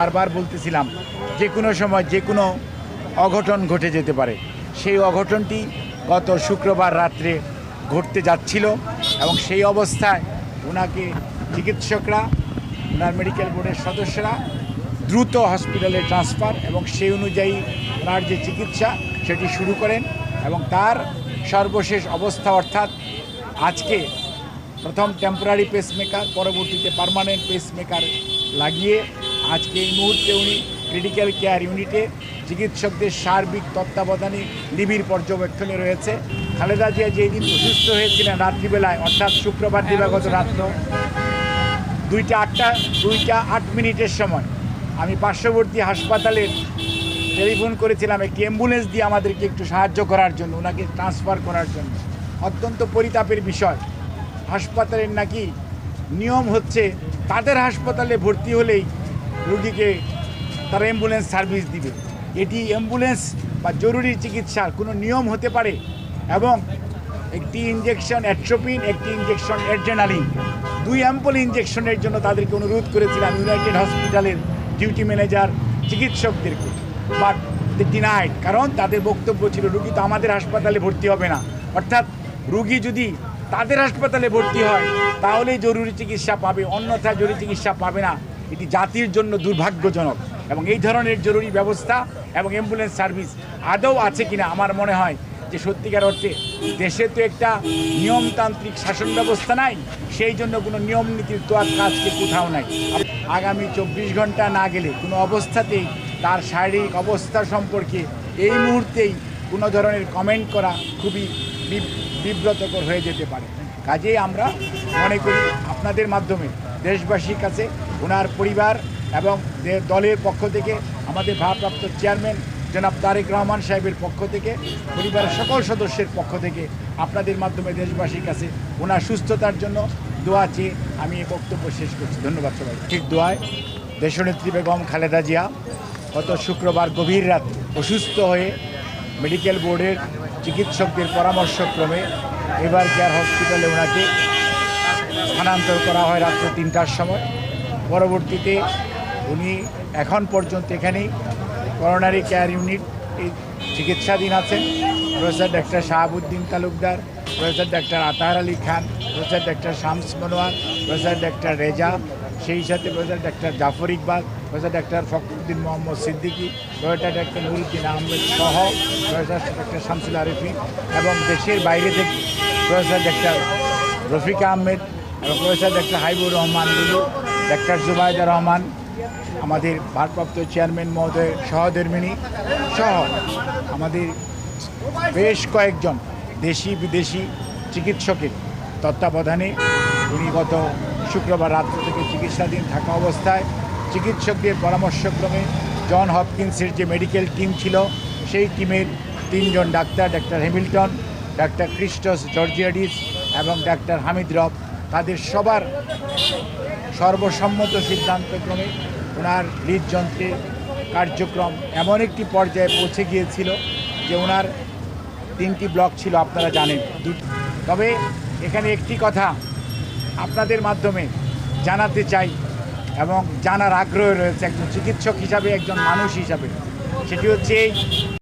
বারবার বলতেছিলাম, যে কোনো সময় যে কোনো অঘটন ঘটে যেতে পারে। সেই অঘটনটি গত শুক্রবার রাত্রে ঘটতে যাচ্ছিল এবং সেই অবস্থায় ওনাকে চিকিৎসকরা, ওনার মেডিকেল বোর্ডের সদস্যরা দ্রুত হসপিটালে ট্রান্সফার এবং সেই অনুযায়ী ওনার যে চিকিৎসা, সেটি শুরু করেন এবং তার সর্বশেষ অবস্থা অর্থাৎ আজকে প্রথম টেম্পোরারি পেসমেকার পরবর্তীতে পার্মানেন্ট পেসমেকার লাগিয়ে আজকে এই মুহূর্তে উনি ক্রিটিক্যাল কেয়ার ইউনিটে চিকিৎসকদের সার্বিক তত্ত্বাবধানে নিবিড় পর্যবেক্ষণে রয়েছে। খালেদা জিয়া যেই দিন অসুস্থ হয়েছিলেন রাত্রিবেলায় অর্থাৎ শুক্রবার দিবাগত রাত্র দুইটা আটটা দুইটা আট মিনিটের সময় আমি পার্শ্ববর্তী হাসপাতালের টেলিফোন করেছিলাম একটি অ্যাম্বুলেন্স দিয়ে আমাদেরকে একটু সাহায্য করার জন্য ওনাকে ট্রান্সফার করার জন্য। অত্যন্ত পরিতাপের বিষয়। হাসপাতালের নাকি নিয়ম হচ্ছে তাদের হাসপাতালে ভর্তি হলেই রুগীকে তারা অ্যাম্বুলেন্স সার্ভিস দিবে। এটি অ্যাম্বুলেন্স বা জরুরি চিকিৎসার কোনো নিয়ম হতে পারে এবং একটি ইঞ্জেকশন অ্যাট্রোপিন একটি ইঞ্জেকশন অ্যাড্রেনালিন দুই অ্যাম্পল ইঞ্জেকশনের জন্য তাদেরকে অনুরোধ করেছিলাম ইউনাইটেড হসপিটালের ডিউটি ম্যানেজার চিকিৎসকদেরকে। বাট ডিনাইড কারণ তাদের বক্তব্য ছিল, রুগী তো আমাদের হাসপাতালে ভর্তি হবে না। অর্থাৎ রুগী যদি তাদের হাসপাতালে ভর্তি হয়, তাহলেই জরুরি চিকিৎসা পাবে, অন্যথায় জরুরি চিকিৎসা পাবে না। এটি জাতির জন্য দুর্ভাগ্যজনক এবং এই ধরনের জরুরি ব্যবস্থা এবং অ্যাম্বুলেন্স সার্ভিস আদৌ আছে কিনা আমার মনে হয় যে সত্যিকার অর্থে দেশে তো একটা নিয়মতান্ত্রিক শাসন ব্যবস্থা নাই, সেই জন্য কোনো নিয়ম নীতির তো আর কাজকে কোথাও নাই। আগামী চব্বিশ ঘণ্টা না গেলে কোনো অবস্থাতেই তার শারীরিক অবস্থা সম্পর্কে এই মুহূর্তেই কোনো ধরনের কমেন্ট করা খুবই বিব্রতকর হয়ে যেতে পারে। কাজেই আমরা মনে করি আপনাদের মাধ্যমে দেশবাসীর কাছে ওনার পরিবার এবং দলের পক্ষ থেকে, আমাদের ভারপ্রাপ্ত চেয়ারম্যান জনাব তারেক রহমান সাহেবের পক্ষ থেকে, পরিবারের সকল সদস্যের পক্ষ থেকে আপনাদের মাধ্যমে দেশবাসীর কাছে ওনার সুস্থতার জন্য দোয়া চেয়ে আমি এই বক্তব্য শেষ করছি। ধন্যবাদ সবাই। ঠিক দোয়ায়, দেশনেত্রী বেগম খালেদা জিয়া, গত শুক্রবার গভীর রাত অসুস্থ হয়ে মেডিকেল বোর্ডের চিকিৎসকদের পরামর্শক্রমে এবার কেয়ার হসপিটালে ওনাকে স্থানান্তর করা হয় রাত্র তিনটার সময়। পরবর্তীতে উনি এখন পর্যন্ত এখানেই করোনারি কেয়ার ইউনিট চিকিৎসাধীন আছেন professor doctor Shahabuddin Talukdar professor doctor Ataher Ali Khan professor doctor Shams Monowar professor doctor Reza সেই সাথে professor doctor Jafar Iqbal professor doctor Fakhruddin Mohammad Siddiqui professor doctor Nuruddin Ahmed সহ professor doctor Shamsul Arifin এবং দেশের বাইরে থেকে professor doctor Rafiq Ahmed এবং professor doctor Haibur Rahman লুলু doctor Zubaida Rahman, আমাদের ভারপ্রাপ্ত চেয়ারম্যান মহোদয় সহধর্মিনী সহ আমাদের বেশ কয়েকজন দেশি, বিদেশি চিকিৎসকের তত্ত্বাবধানে উনি গত শুক্রবার রাত্র থেকে চিকিৎসাধীন থাকা অবস্থায় চিকিৎসকদের পরামর্শক্রমে জন হপকিন্সের যে মেডিকেল টিম ছিল, সেই টিমের তিনজন doctor doctor Hamilton, doctor Christos Georgiadis এবং ডাক্তার হামিদ রব তাদের সবার সর্বসম্মত সিদ্ধান্তক্রমে ওনার হৃদযন্ত্রে কার্যক্রম এমন একটি পর্যায়ে পৌঁছে গিয়েছিল যে ওনার তিনটি ব্লক ছিল, আপনারা জানেন। তবে এখানে একটি কথা আপনাদের মাধ্যমে জানাতে চাই এবং জানার আগ্রহ রয়েছে একজন চিকিৎসক হিসাবে, একজন মানুষ হিসাবে। সেটি হচ্ছে